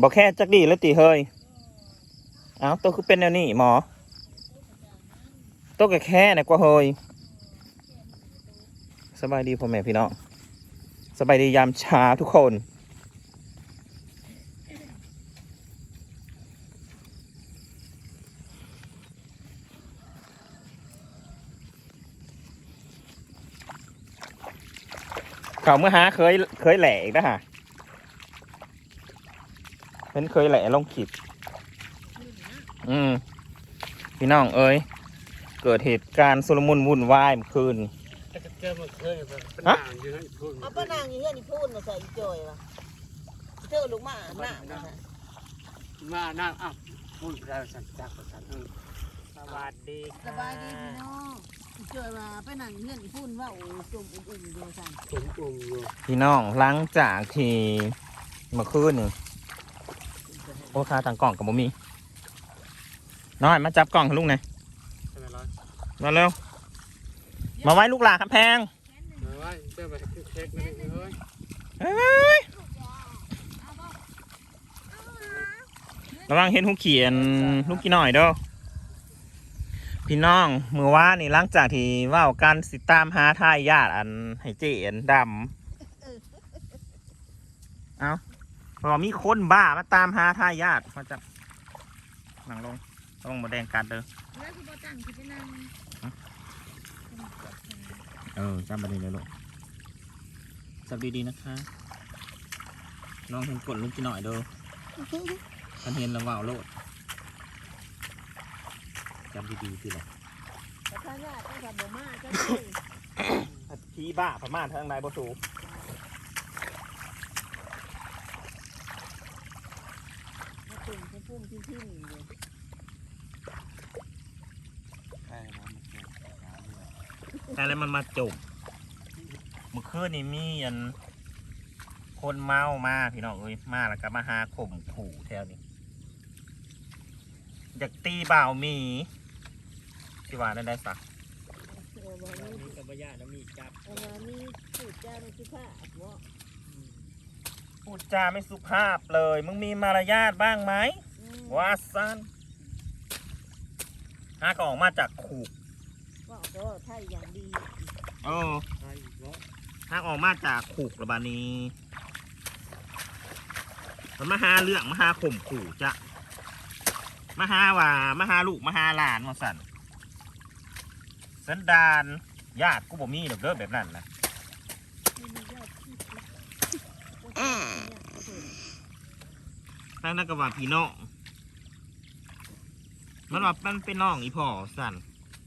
บอกแค่จักดีแล้วติเฮยเอ้าตัวคือเป็นแนวนี้หมอตัวก็แค่นกว่าเฮยสบายดีพ่อแม่พี่น้องสบายดียามเช้าทุกคนเขาเมื่อหาเคยเคยแหลกนะฮะ เป็นเคยแหล่ลงขีดอืมพี่น้องเอ้ย เกิดเหตุการณ์สุลมุนวุ่นวายเมื่อคืนแต่ก็เจอมันเคยแบบเป็นฮะนางอยู่ให้พูดเอาป้านางอย่างเงี้ยนี่พูดมาใส่อีจอยวะเจอลูกหมาหน้าน่ะมาหน้าอ้าวพูดเราสันจักรสันเออสวัสดีสบายดีพี่น้องอีจอยมาป้านางเงี้ยนี่พูดว่าโอ้ยจุ่มอุ่นๆเดียวสั่นผมกลุ่มอยู่พี่น้องหลังจากที่เมื่อคืนนี่โอ้คาทางกล่องกับบ่มีน้อยมาจับกล่องให้ลุงหน่อยใช่ไหมร้อยมาเร็วมาไว้ลูกหลาครับแพงมาไว้เจอไปเค้กนั่นเองเลยเอ้ยระวังเห็นหูเขียนลูกกี่หน่อยเด้อพี่น้องมือว่านี่หลังจากที่ว่ากันสิตามหาทายญาติอันให้เจอันดำเอา พอมีคนบ้ามาตามหาทายญาติมาจับนั่งลงระวังหมดแดงกัดเด้อแล้วคือบ่ตั้งคือไปนั่งเออจำประเด็นเลยลูกจับดีๆนะคะลองเห็นกดลูกกี่หน่อยเด้อมันเห็นแล้วว่าวโลดจำดีๆสิแหละแต่ถ้าญาติต้องทำบ่มาก็ได้พีบ้าพม่าทางใดบ่สู มาตุ่มให้พุ่มทิ้งๆอยู่ ใช่ครับ แต่แล้วมันมาจบเมื่อคืนนี่มีอัน คนเมามาพี่น้องเอ้ยมาแล้วก็มาหาข่มขู่แถวนี้อยากตีบ่าวหมีที่ว่าได้ได้สักเอามานี่นี่กับบญาติแล้วมีจับเอามานี่พูดจาในสิผ้าบ่พูดจาไม่สุภาพเลย มึงมีมารยาทบ้างไหมอืมว่าซันหาก็ออกมาจากขู่ ว่าก็ไทยอย่างดีเออใช่เพราะหากออกมาจากขูกระบาดนี้มันมาหาเรื่องมาหาข่มขู่จะมาหาว่ามาหาลูกมาหาหลานมาสั่นสันดานญาติกูบ่มีดอกเด้อแบบนั้นนะไม่มีญาติพี่อืมทั้งนั้นก็ว่าพี่น้องมันว่ามันเป็นน้องอีพ่อสั่น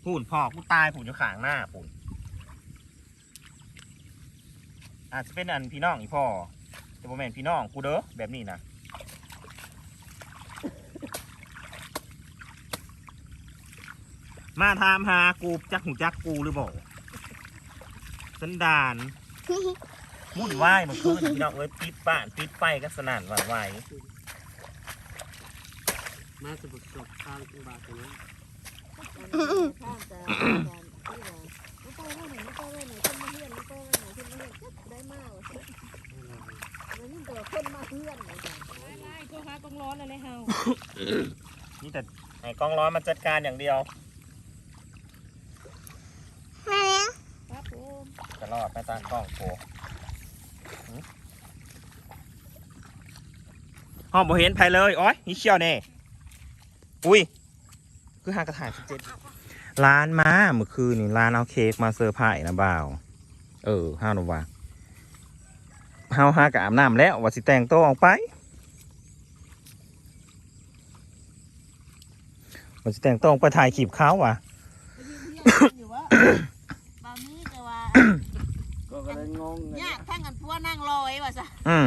พูนพ่อกูตายผูนอยู่ข้างหน้าผูนอาจจะเป็นอันพี่น้องอีพ่อแต่บ่แม่นพี่น้องกูเด้อแบบนี้นะมาถามหากูจักหูจักกูหรือบอกสันดานมุ่นวมื่อคืนพี่น้องเอ้ยปิดบ้านปิดไฟก็สนั่นหวั่นไหวมาสะบัดศพข้างบาทตรงนั้นข้าตรที่ว่าไม่ต้องว่าไหนไม่ต้องว่าไหนคนมาเฮีย ไม่ต้องว่าไหนคนมาเฮียนจักได้มากว่แล้วนี่ตัวคนมาเฮียนเลยจ้ะไล่ก็หากองร้อนอะไรเฮานี่แต่ไอ้กองร้อนมันจัดการอย่างเดียวครับผมจะรอดไปตากล้องโผห้องบ่เห็นไผเลยโอ้ยนี่เชี่ยวแน่อุ้ย คือหางกระถ่ายสิบเจ็ดร้านมาเมื่อคืนนี่ร้านเอาเค้กมาเซอร์ไพรส์นะบ่าว เออห้าวหนว่าเฮาหากะอาบน้ำแล้วว่าสิแต่งตัวออกไปว่าสิแต่งตัวออกไปถ่ายคลิปเขาว่ะไปยืนเฮียนอยู่ว่าบางนี้จะว่าก็ก็เลยงงไงญาติทั้งกันพัวนั่งรอยว่ะจ้ะอืม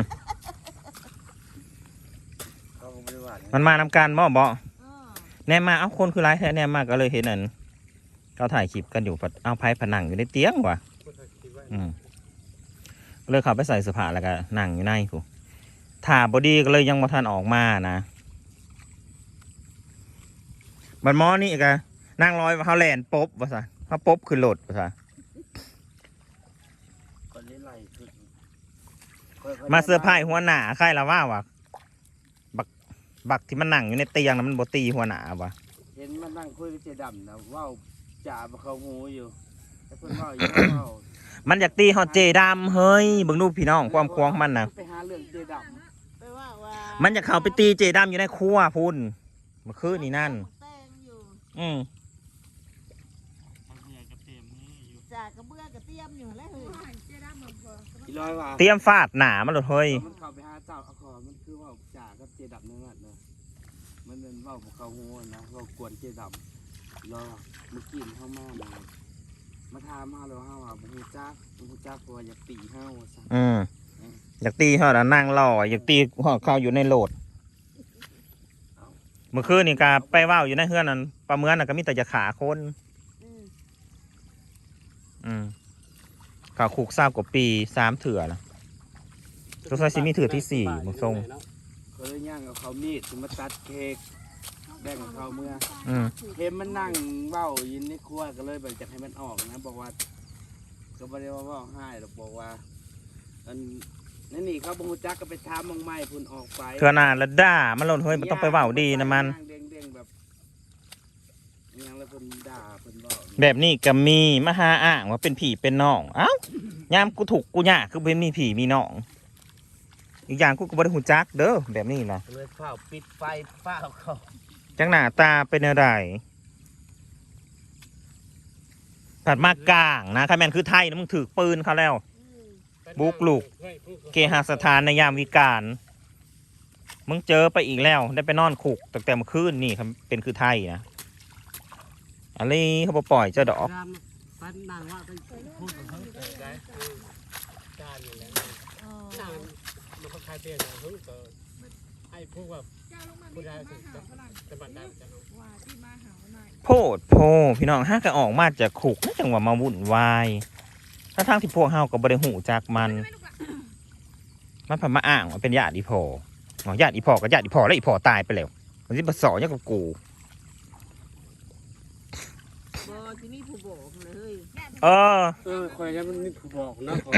เขาก็ไม่ได้ว่ามันมานำการบ่บ่เออ แนมมาเอาคนคือร้ายแท้แนมมาก็เลยเห็นนั่นเขาถ่ายคลิปกันอยู่ปัดเอาไพ่ผนังอยู่ในเตียงว่ะอืมก็เลยเขาไปใส่เสื้อผ้าแล้วก็นั่งอยู่ในกูถ่าบอดีก็เลยยังมาทันออกมานะบันหมอนี่ก็นั่งร้อยว่าเขาแลนป๊บว่าซะเขาป๊บคือโหลดว่าซะคนนี้ไหลขึ้นมาเสื้อผ้าหัวหน้าใครละว่าว่ะบัก บักที่มันนั่งอยู่ในเตียงนะมันบ่ตีหัวหน้าวะเห็นมันนั่งคุยกับเจดำนะเว่าจ่าบ่เขาหูอยู่แต่เพิ่นเว่าอยู่เว่ามันอยากตีฮอดเจดำเฮ้ยเบิ่งดูพี่น้องความควงมันน่ะไปหาเรื่องเจดไปว่าว่ามันอยากเข้าไปตีเจดำอยู่ในครัวพุ่นเมื่อคืนนี่นั่นแต้งอยู่อืมจากกระเบื้องกระเทียมอยู่แล้วเฮ้ยำอีร้อยว่าเตรียมฟาดหนามันเลยเฮ้ย มันเข้าไปหาเจ้าเอาคอมันคือเว่าจ่ากับเจดำนั่นน่ะเนอะมันเป็นเว่าบ่เขาหูนะเว่ากวนเจดำอีร้อยว่าเมื่อกี้มันเข้ามามามาถามเฮาแล้วเฮาว่าบ่ฮู้จักบ่ฮู้จักเพราะว่าอยากตีเฮาว่าซั่นอืมอยากตีฮอดอะนั่งรออยากตีฮอดเข้าอยู่ในโหลดเมื่อคืนนี่กาไปว่าวอยู่ในเฮือนนั่นปลาเมือนน่ะก็มีแต่จะขาคน อืมอืมขาคุกทราบกว่าปีสามเถื่อนะสงสัยสิมีถือที่สี่มึงทรงก็เลยย่างเอาเขามีดถึงมาตัดเค้ก แบ่งกับเขาเมื่ออืมเห็นมันนั่งเว้ายินในครัวก็เลยแบบจะให้มันออกนะ บอกว่า ก็ไม่ได้ว่าเว้าให้หรอกบอกว่า อันนั่นนี่เขาบงจักก็ไปทามมองไม้พุ่นออกไปเถื่อหนาแล้วด่ามันหล่นเฮ้ยมันต้องไปว่าวดีนะมันเด้งเด้งๆแบบอิหยังแล้วเพิ่นด่าเพิ่นเว้าแบบนี้ก็มีมาหาอ้างว่าเป็นผีเป็นน้อง เอ้ายามกูถูกกูยากคือเป็นมีผีมีน้อง อีกอย่างกูก็บ่ได้หูจักเด้อแบบนี้นะเลยเฝ้าปิดไฟเฝ้าเขา จังหน้าตาเป็นอะไรผัดมากกลางนะคะแมนคือไทยนะมึงถือปืนเขาแล้วอืมบุกลุก เกหสถานในยามวิกาลมึงเจอไปอีกแล้ว ได้ไปนอนคุกตั้งแต่เมื่อคืนนี่ครับเป็นคือไทยนะอะไรเขาบอกปล่อยเจ้าดอกฟันนางว่าไปพูดกับ เขาเกิดได้การอยู่แล้วอ๋อนางมันก็คล้ายเปลี่ยนอย่างนู้นก็ให้พูดว่าผู้ใดถึงจะจะบัดได้จะรู้ว่าที่มาหาหน่อยโพดโพพี่น้องห้ากันออกมาจากคุกน่าจังหวะมาวุ่นวายถ้าทั้งที่พวกเฮากับบริหูจากมัน มันพามาอ้างว่าเป็นญาติอีพออ๋อญาติอีพอกับญาติอีพอแล้วอีพอตายไปแล้วมันสิบสอเนี่ยกับกูบ่ที่มีผู้บอกเลยเออเออคอยนั้นมันมีผู้บอกนะขอ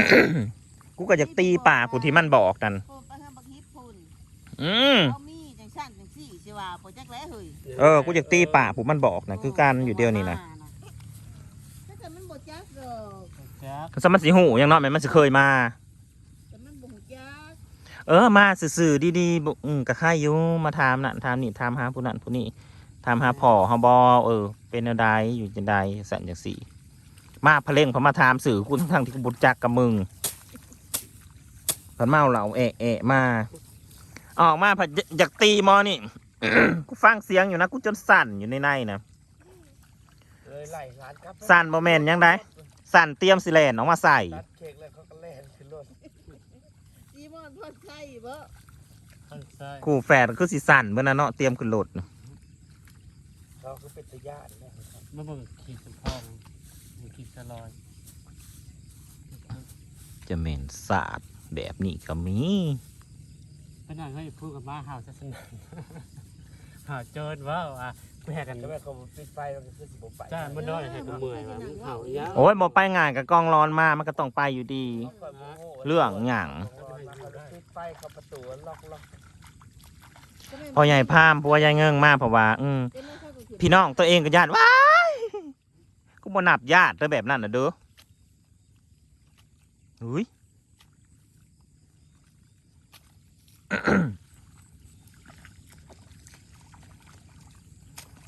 กูก็จะตีปากกูที่มันบอกนั่นโอ้ไปเฮือนบักฮิปพุ่นอืม ว่าบ่จักแล้วเฮ้ยเออกูจะตีปากผมมันบอกนะคือการอยู่เดียวนี่นะถ้าเกิดมันบ่จักดอกจักสมันสิหูอย่างน้อยแม่นมันสิเคยมา แต่มันบ่ฮู้จักเออมาสื่อๆดีๆบ่อืมกับข้าอยู่มาถามนั่นถามนี่ถามหาผู้นั้นผู้นี้ถามหาพ่อเฮาบ่เออ เป็นอะไรอยู่จังใดสั่นจังสี่มาพะเล่งพอมาถามสื่อกูทั้งๆที่กูบ่รู้จักกับมึงพันเมาเหล่าแอะแอะมา ออกมาผัดอยากตีมอนี่ กูฟังเสียงอยู่นะกูจนสั่นอยู่ในในนะเลยไล่ร้านครับสั่นบ่แม่นยังได้สั่นเตรียมสิแลนออกมาใส่ตัดเค้กแล้วเขาก็เล่นขึ้นรถจีมอนพอดไข่บ่ ข้างซ้ายคู่แฝดคือสิสั่นเมื่อนั้นเนาะเตรียมขึ้นรถเขาคือเป็นตะยานนะครับเมื่อมึงขี่สะพองมึงขี่สะลอยจะเหม็นสาดแบบนี้ก็มีขนาดให้พูดกับมาเห่าจะสนั่นเห่าเจิดว่าอะแม่กันก็แม่เขาปิดไฟมันก็คือสิบไปจ้ามันน้อยให้กูเมื่อยว่ามึงเห่าเยอะโอ้ยบ่ไปงานกับกล้องร้อนมามันก็ต้องไปอยู่ดี เรื่องหยังปิดไฟเขาประตูล็อกล็อกพอใหญ่พามเพราะว่าใหญ่เงิงมากเพราะว่า อืมเป็นแม่ข้าวก็คือพี่น้องตัวเองก็ญาติว้ายกูบ่นับญาติเด้อแบบนั้นน่ะเด้ออุ้ย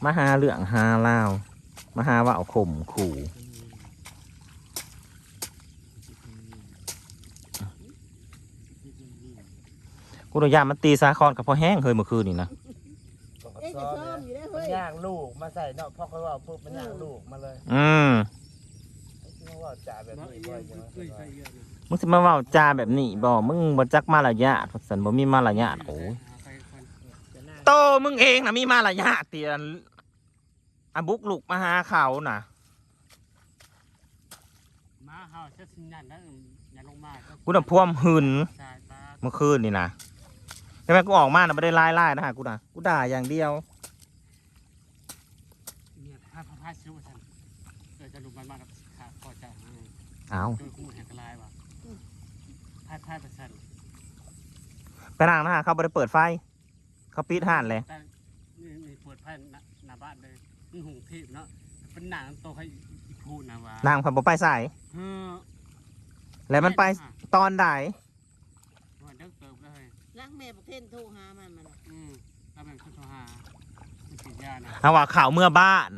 มาหาเรื่องหาเล่าว มาหาว่าเอาข่มขู่กูระยามันตีสาคอนกับพ่อแห้งเคยเมื่อคืนนี่นะเอ๊ะจะชอบอยู่ได้มันเฮ้ยย่างลูกมาใส่เนาะพ่อเขาว่าปุ๊บมันย่างลูกมาเลยอืมที่เขาว่าจ่าแบบนี้บ่อยจังเลยมึงสิมาเว้าจาแบบนี้บ่มึงบ่จักมารยาทสันบ่มีมารยาทโอ้ย โตมึงเองน่ะมีมารยาทเตียนอะบุกลุกมาหาเขาน่ะ มาเห่าจะสนั่นแล้วอย่าลงมากูน่ะพ่วมหึนสายตาเมื่อคืนนี่นะใช่ไหมกูออกมาน่ะไม่ได้ไล่ไล่นะฮะกูน่ะกูด่าอย่างเดียวเนี่ยพาพาพาชิวฉันเออจะลุกมันมากกับขาพอใจให้เอาโดยกูแหกลายว่ะพาพาประชันไปนั่งนะฮะเขาไม่ได้เปิดไฟ เขาปิดห้านเลยแต่นี่มีเปิดไพ่หน้าบ้านเลยมันหุงทีบเนาะเป็นหนังโตให้พูดนะว่านางพันบ่ไปใส่เออแล้วมันไปตอนใดว่าเด็กเติบเลยรักแม่บอกเทนโทรหามันมันอืมถ้าเป็นคนโทรหามันติดยานะเอาว่าข่าวเมื่อบ้าน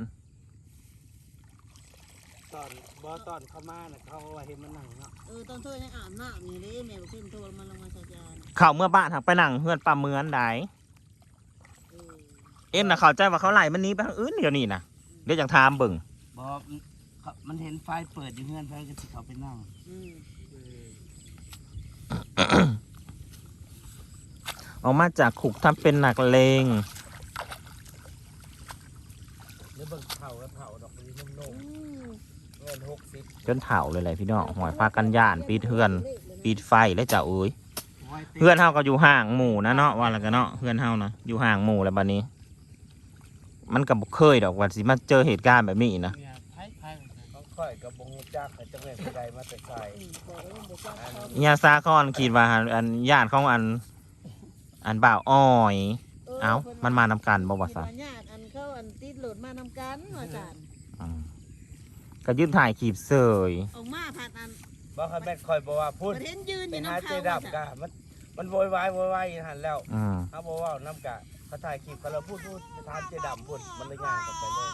ตอนบอตอนเข้ามาน่ะเขาว่าเห็นมันนั่งเนาะเออตอนเธอยังอาบน้ำอยู่เลยแม่บอกเทนโทรมันลงมาสัญญาณข่าวเมื่อบ้านหักไปนั่งเพื่อนปลาเมือนใดเออ เอ็มนะเข้าใจว่าเขาไล่มันหนี้ไปทางอื่นเดี๋ยวนี้นะเดี๋ยวจังถามเบิ่งบอมันเห็นไฟเปิดอยู่เฮือนเพื่อนก็สิเขาไปนั่งอืมออกมาจากขุกทำเป็นหนักเลงเดี๋ยวเบิ่งเผาแล้วเผาดอกนี้นุ่มอืมๆเงินหกสิบจนเถ่าเลยแหละพี่น้องหอยพากันย่านปีดเฮือน ปีดไฟแล้วจ้าเอ้ยไว้ติดเพื่อนเฮาก็อยู่ห่างหมู่นะเนาะว่าแล้วกันเนาะเพื่อนเฮานะอยู่ห่างหมู่แล้วบัดนี้ มันก็บ่เคยดอกว่าสิมาเจอเหตุการณ์แบบนี้นะเนี่ยไพ่ไพ่เขาค่อยกับบงจักจะเป็นผู้ใดมาแต่ใส่อืมบอกแล้วว่าบอกว่าเขายาซาคอนคิดว่าอันญาติของอัน อันบ่าวอ้อย เอ้ามันมานำกันบ่ว่าคิดซะว่าญาติอันเขาอันติดโหลดมานำกันว่าจานอืมก็ยืนถ่ายคลิปเสยออกมาผ่านอันบอกให้แม่คอยบอกว่าพูดประเทศยืนอไปยู่หาน้ำเจเขาดับกะมันมันโวยวายโวยวายอยู่หันแล้วอืมเขาบอกว่าน้ำกะ เขาถ่ายคลิปเขาเราพูดพูดจะทานเจดำพูดมันเลยง่ายกลับไปเลย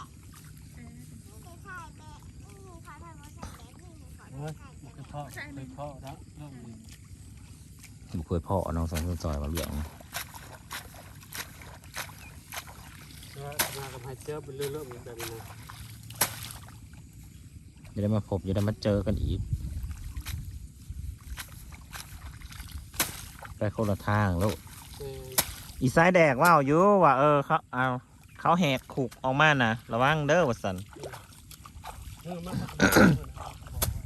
เฮ้ยมันคือพ่อเป็นพ่อเรื่องนี้บ่เคยพ่อน้องสองคนซอยว่าเรื่องมากับไฮเจอเป็นเรื่องๆแบบนี้จะได้มาพบจะได้มาเจอกันอีก ไปคนละทางแล้ว อีสายแดกว่าอยู่ว่าเออเขาเอาเขาแหกขุกออกมานะระวังเด้อวัสัน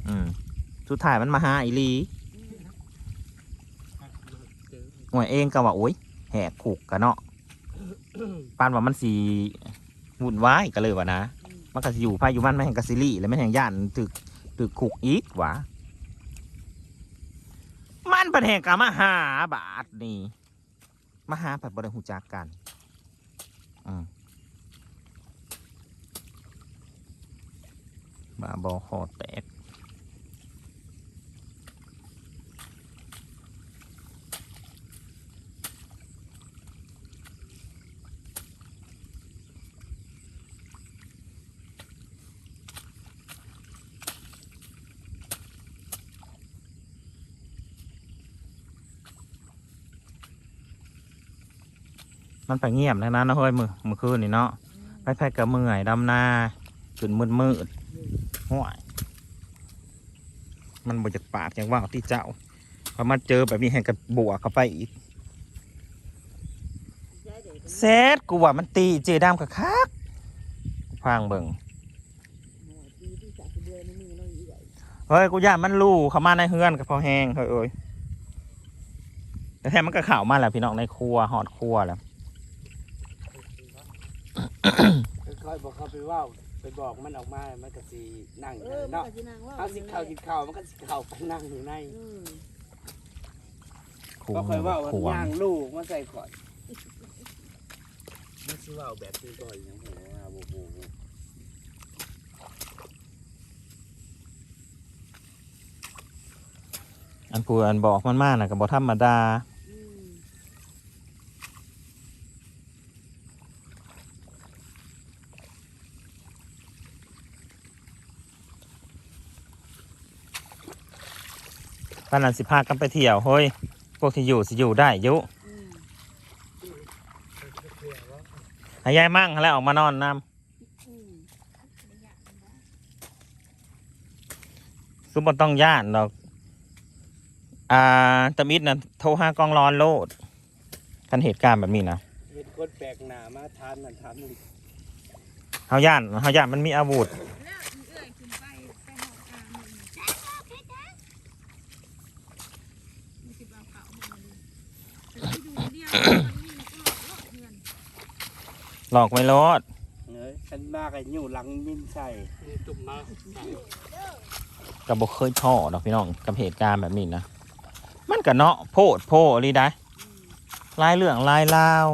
อืมสุดท้ายมันมาหาอีลีหน่วยเองก็ว่าโอ้ยแหกขุกกันเนาะปานว่ามันสีวุ่นวายกันเลยว่ะนะมันก็สิอยู่พายอยู่มันไม่แห่งกบสิลี่แล้วไม่แห่งย่านตึกตึกขุกอีกวะมันเป็นแห่งกามาหาบาทนี่ มาหาผัดบริหูจักกันอืมบาบอคอแตก มันไปเงียบแล้วนะนะเฮ้ยมือมือคืนนี่เนาะไปไปกับเมื่อยดำนาขึ้นมืดมืดห้วยมันบ่จากปากอย่างว่าที่เจ้าพอมาเจอแบบนี้แห่งกับบวกเข้าไปอีกเด็กกันเซตกูว่ามันตีเจดามกับคักฟังเบิงหน่วยปีที่สามสิบเดือนนี่มีน้องเฮ้ยกูย่านมันลู่เข้ามาในเฮือนกับพอแห้งเฮ้ยเอ้ยแต่แท้มันก็ข่าวมาแล้วพี่น้องในครัวหอดครัวแล้ว ค่อยๆบอกเขาไปว่าวไปบอกมันออกมา มันก็สินั่งอเอยู่อนั่นมันเนาะก็สินางว่าเอาสิเข้าวกินข้าวมันก็สิเข้าไปนั่งอยู่ในอืมครัวก็ค่อยว่าวันครัวย่างลูกมาใส่ข่อยมันสิว่าวแบบนี้ก่อนอย่างหัวโอ้โหอันกูอันบอกมันมากนะกับบอธรรมดา ตอนนั้นสิพากันไปเที่ยวเฮ้ยพวกที่อยู่สิอยู่ได้อยุอืมให้ยายมั่งแล้วออกมานอนนอืมำซุปบต้องย่านดอก อ่าตะมิดนะโทรหากองร้อนโลดกันเหตุการณ์แบบนี้นะเห็นคนแปลกหน้ามาทานนั่นทานนี่เฮาย่านเฮาย่านมันมีอาวุธ แล้วเอื้อยขึ้นไปไปหอดอาหนึ่งแจ๊คแจ๊คแจ๊คมีสิบเอาเก่ามาเลยแต่ที่ดูเดียวมันมีก็ หลอกหลอกเงินหลอกไม่รอดเอ้ยฉันมากันอยู่หลังมินใส่มีตุ่มมากับบเคยพ่อดอกพี่น้องกับเหตุการณ์แบบนี้นะมันก็เนาะโพดโพลีได้อืมลายเรื่องลายลาว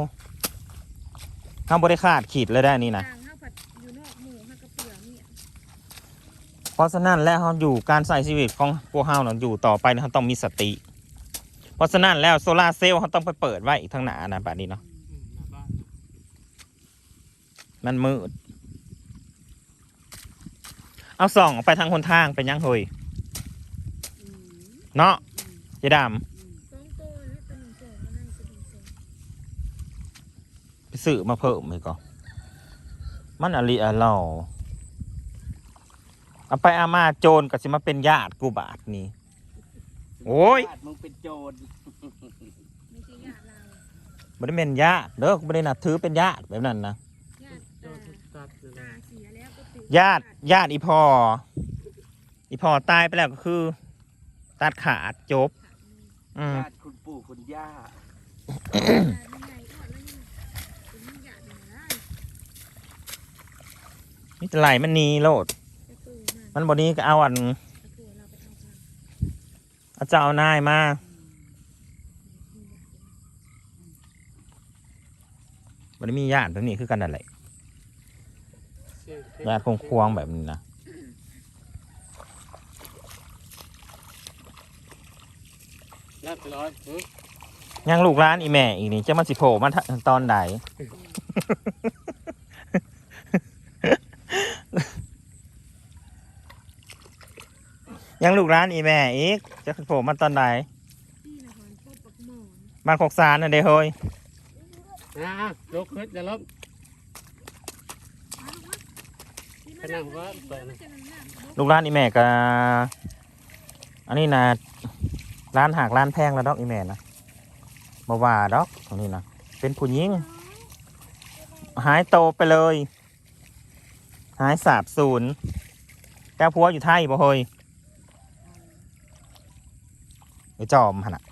ห้ามบริขาดขีดเลยได้นี่นะต่างห้าผัดอยู่นอกหมู่ห้ากระเปื่อเนี่ยเพราะฉะนั้นแล้วเขาอยู่การใส่ชีวิตของพวกเฮาเนาะอยู่ต่อไปเนี่ยเขาต้องมีสติ เพราะฉะนั้นแล้วโซลาร์เซลล์เขาต้องไปเปิดไว้อีกทางหน้านะแบบนี้เนาะอืมหน้าบ้านมันมืด เอาส่องออกไปทางคนทางเป็นยังเฮยอืมเนาะเจดามสองตัวแล้วตัวหนึ่งสองแล้วนั่นตัวหนึ่งสองไปซื้อมาเพิ่มเลยก่อนมันอะไรอะเราเอาไปอามาโจรก็สิมาเป็นญาติกูบาทนี่ โอ้ยญาติมึงเป็นโจรไม่ใช่ญาติเราไม่ได้เป็นญาติเด้อไม่ได้นับถือเป็นญาติแบบนั้นนะญาติโดตานตัดเลยตาเสียแล้วก็ติดญาติญาติอีพออีพอตายไปแล้วก็คือ ตัดขาดจบ อืมญาติคุณปู่คุณย่ายังไงอ่อนแล้วยังเป็นญาติเหนือนี่จะไหลมันหนีโลด จะตูนั่นมันบนี้ก็เอาอัน จะตัวเราไปทำทาง เอาเจ้าเอานายมาบันมีญาติแบบนี้คือกันนั่นแหละเสียงเพลงญาติคงควงแบบนี้นะญาติไปร้อยหึยังลูกร้านอีแม่อีกนี่จะมาสิโผล่มาตอนใด ยังลูกร้านอีแม่อีกจะโผล่มาตอนใดที่นครพบปักหมอนบ้านโคกซานน่ะเด้เฮ้ยอะยกขึ้นอย่าล้มที่มานั่งว่าเปิดนะลูกร้านอีแม่ก็อันนี้นะร้านหากร้านแพงแล้วดอกอีแม่นะมาว่าดอกตรงนี้นะเป็นผู้หญิงหายโตไปเลย หายสาบสูญแก้วพัวอยู่ไทยบ่เฮ้ย ไอ้จอมหันน่ะ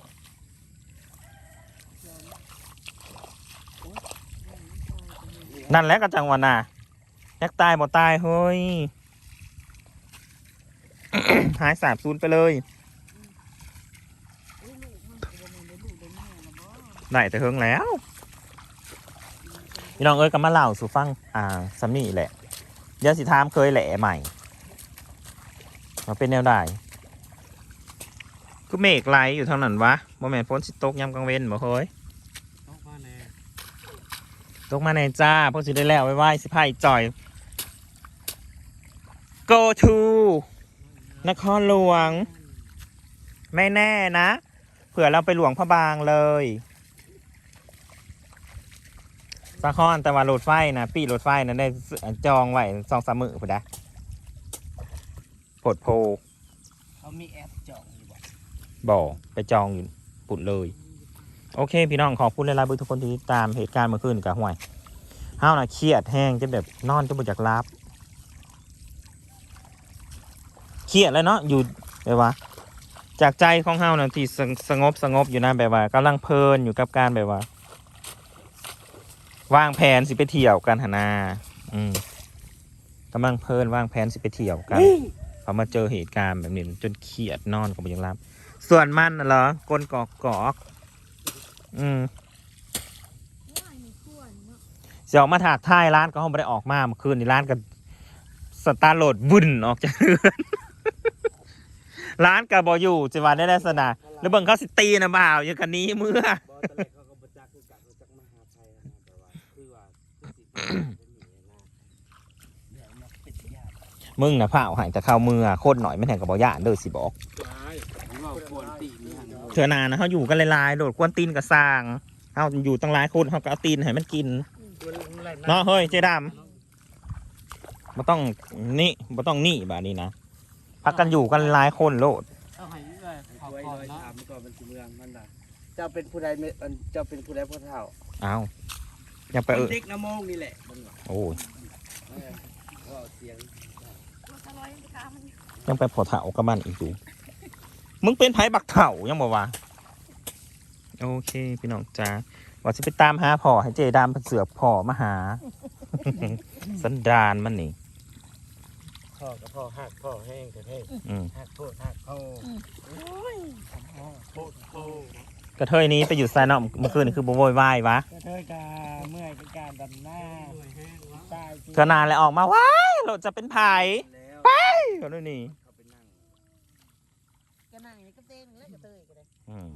นั่นแหละก็จังวะน่ะยักตายบ่ตายเฮ้ยหายสาบสูญไปเลยอุ้ยลูกมันแม่นได้แม่ละบ่ได้แต่เฮิงแล้วพี่น้องเอ้ยก็มาเล่าสู่ฟังอ่าซัมนี่แหละเยวสิถามเคยแหล่ใหม่มาเป็นแนวใด คือเมฆไหลอยู่ทางนั้นวะบ่แม่นฝนสิตกยามกลางเว้นบ่เฮ้ยตกมาแน่ตกมาในจ้าพวกสิได้แล้วไว้ไว้สิพายจ่อย go to นครหลวง ไม่แน่นะเผื่อเราไปหลวงพระบางเลยสาคอนแต่ว่ารถไฟนะปีรถไฟนะได้จองไว้สองสามมือพอดะผดโพเขามีแอป บ่ไปจองอยู่ปุดเลย โอเค พี่น้องขอบคุณหลายๆเบุทุกคนที่ติดตามเหตุการณ์เมื่อคืนกับห่วยห้าวนะเครียดแห้งจนแบบนอนจนบ่อยากรับเครียดแล้วเนาะอยู่แบบว่า จากใจของเฮานะที่สงสงบสงบอยู่นะแบบว่ากำลังเพลินอยู่กับการแบบว่า วางแผนสิไปเที่ยวกันหนนาอืมกำลังเพลินวางแผนสิไปเที่ยวกันพอมาเจอเหตุการณ์แบบนี้จนเครียดนอนก็บ่อยากรับ ส่วนมันน่ะเหรอกลกอกกอก อืมว่ามีขั้วเสียออกมาถากท้ายร้านก็ห้องไม่ได้ออกมาเมื่อคืนนี้ร้านก็สตาร์โหลดวุ่นออกจากเรือน ร้านกับบอยู่จิวันได้ลักษณะแล้วเบิ่งเขาสิตีนะบ่าวอย่างกันนี้เมื่อ บอตอนแรกเขาก็บจักคือกันเขาจักมหาภัยนะแต่ว่าคือว่าคือสิบ่ได้หนีนะเดี๋ยวมาเป็นญาติมึงนะผ้าเอาใหายแต่เข้าเมื่อโคตรหน่อยไม่แห่งกับบอย่านเด้อสิบอกตา ยหรือว่ากวนตีนนี่ฮะเธอนานะเขาอยู่กันหลายๆโดดกวนตีนกับสร้างเขาอยู่ตั้งหลายคนเขาก็เอาตีนให้มันกินมันแรงเนาะเฮ้ยเจดำบ่ต้องนี่บ่ต้องนี่แบบนี้นะพักกันอยู่กันหลายคนโลดเอาให้เลยขอไว้ก่อนลอยเนาะถามก่อนมันสิเมืองมันน่ะเจ้าเป็นผู้ใดไม่อันเจ้าเป็นผู้ใดพ่อเฒ่าเอายังไปเออเด็กน้ำโมงนี่แหละมันว่าโอ้ยเออว่าเสียงตัวตะลอยมันตามมันอยู่ยังไปพอเถากับมันอีกอยู่ มึงเป็นไผบักเถายังบอกว่า โอเค พี่น้องจ้าว่าจะไปตามหาพ่อให้เจดามเสือกพ่อมาหา สันดานมันนี่พ่อกับพ่อหักพ่อแห้งแต่เท่อืมหักโทษหักพ่อโอ้ยโทษโทษกระเทยนี้ไปอยู่ไซนอกเมื่อคืนนี่คือโวยวายวะกระเทยกาเมื่อยกับการดำหน้าตายจริงเธอนานแล้วออกมาว้ายเราจะเป็นไผ่แล้วไปเขาด้วยนี่ เ